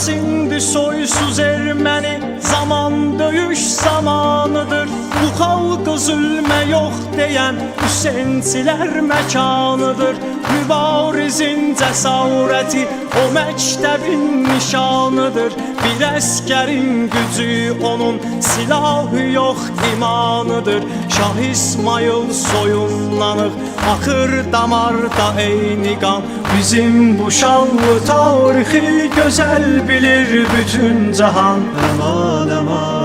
Sesindi soysuz Ermeni. Zaman dövüş zaman Halkı zulme yok diyen Hüseynsiler mekanıdır. Mübarizin cesaureti o mektebin nişanıdır. Bir eskerin gücü onun silahı yok imanıdır. Şah İsmail soyunlanır akır damarda eyni kan Bizim bu şanlı tarihi güzel bilir bütün cahan Aman aman.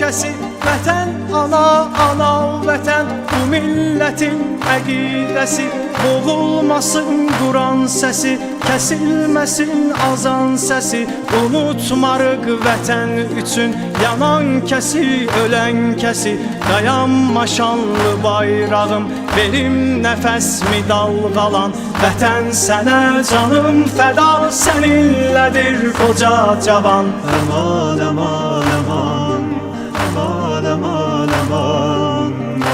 Ölkəsi Vətən ana ana vətən. Bu millətin əqidəsi Boğulmasın Quran səsi kəsilməsin azan səsi. Unutmarıq vətən üçün yanan kəsi ölən kəsi. Dayanma şanlı bayrağım benim nəfəsmi dalğalan. Vətən sənə canım fəda səninlədir qoca cavan. Aman aman aman